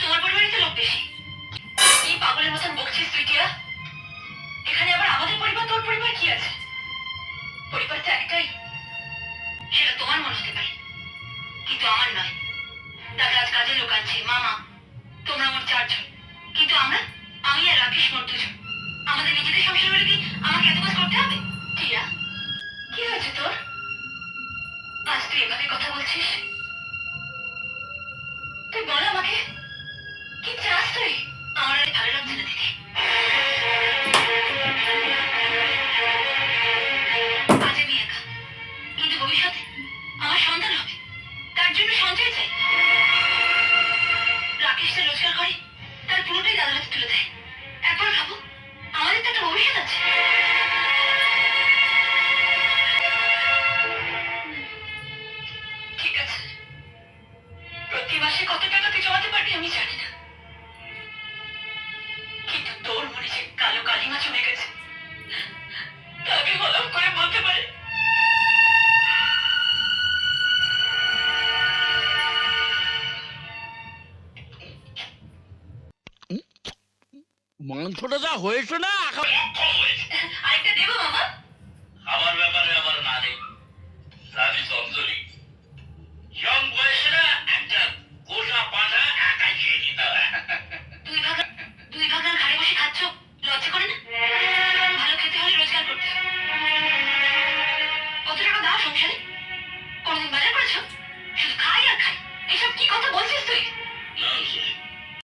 তোমার পরিবারে তো লোক বেশি। পাগলের মতন বকছিস তুই, টিয়া। এখানে আবার আমাদের পরিবার, তোর পরিবার কি আছে? পরিবার তো একটাই। সেটা তোমার মনে হতে পারে। কিন্তু আমার নয়। দাদা আজ কাজের লোক আনছে মামা, তোমরা আমার চারজন। কিন্তু আমরা, আমি আর রাকেশ মোট দুজন। আমাদের নিজেদের সংসার হলে কি আমাকে এত কাজ করতে হবে? টিয়া, কি হয়েছে তোর? আজ তুই এভাবে কথা বলছিস? তুই বল আমাকে, কি চাস তুই? আমার আর ভালো লাগছে না দিদি আজ আমি কিন্তু ভবিষ্যতে আমার সন্তান হবে। তার জন্য সঞ্চয় চাই। তুলে দেয়। একবার ভাবো, আমাদের তো একটা ভবিষ্যৎ আছে। ঠিক আছে। প্রতি মাসে কত টাকা তুই জমাতে পারবি আমি জানি কিন্তু তোর মনে কালো কালিমা জমে গেছে। মাংসটা যা হয়েছে না আরেকটা দেবো মামা? আমার ব্যাপারে আমার না নেই রাজি অঞ্জলি ইয়ং বয়সে না একটা গোটা পাঠা একাই খেয়ে নিতে হয়। দুই ভাগা দুই ভাগার ঘাড়ে বসে খাচ্ছ? লজ্জা করে না?